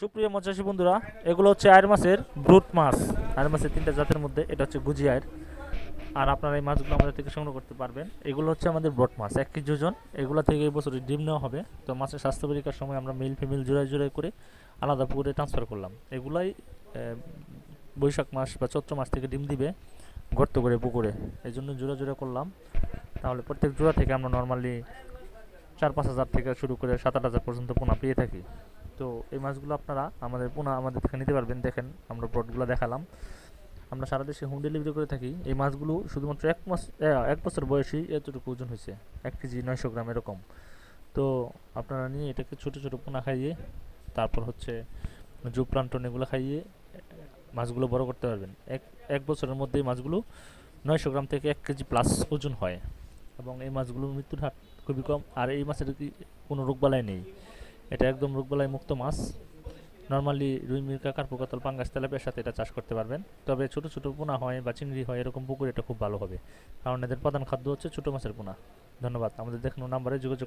সুপ্রিয় মৎস্যচাষী বন্ধুরা, এগুলো হচ্ছে আয়ের মাছের ব্রুট মাছ। আয়ের মাছের তিনটা জাতের মধ্যে, এটা হচ্ছে গুজি আয়ের। আর আপনারা এই মাছগুলো আমাদের থেকে সংগ্রহ করতে পারবেন। এগুলো হচ্ছে আমাদের ব্রড মাছ, এক কেজি ওজন। এগুলো থেকে এই বছর ডিম নেওয়া হবে। তো মাছের স্বাস্থ্য পরীক্ষার সময় আমরা মেল ফিমেল জোড়ায় জোড়ায় করে আলাদা পুকুরে ট্রান্সফার করলাম। এগুলাই বৈশাখ মাস বা চৈত্র মাস থেকে ডিম দিবে গর্ত করে পুকুরে। এই জন্য জোড়া জোড়া করলাম। তাহলে প্রত্যেক জোড়া থেকে আমরা নর্মালি চার পাঁচ হাজার থেকে শুরু করে সাত আট হাজার পর্যন্ত পোনা পেয়ে থাকি। তো এই মাছগুলো আপনারা আমাদের পোনা আমাদের থেকে নিতে পারবেন। দেখেন, আমরা ব্রডগুলো দেখালাম। আমরা সারা দেশে হোম ডেলিভারি করে থাকি। এই মাছগুলো শুধুমাত্র এক মাস এক বছর বয়সী এতটুকু ওজন হয়েছে। এক কেজি নয়শো গ্রাম এরকম। তো আপনারা নিয়ে এটাকে ছোটো ছোটো পোনা খাইয়ে, তারপর হচ্ছে জু প্লান্টন এগুলো খাইয়ে, মাছগুলো বড় করতে পারবেন। এক এক বছরের মধ্যে এই মাছগুলো নয়শো গ্রাম থেকে এক কেজি প্লাস ওজন হয়। এবং এই মাছগুলোর মৃত্যুর হার খুবই কম। আর এই মাছের কি কোনো রোগবালাই নেই। এটা একদম রোগবালাই মুক্ত মাছ। নর্মালি রুই, মির্কা কার্পোকাতল পাঙ্গাস, তেলাপিয়ার সাথে এটা চাষ করতে পারবেন। তবে ছোট ছোট পোনা হয় বা চিংড়ি হয়, এরকম পুকুর এটা খুব ভালো হবে। কারণ এদের প্রধান খাদ্য হচ্ছে ছোট মাছের পোনা। ধন্যবাদ। আমাদের দেখানো নাম্বারে যোগাযোগ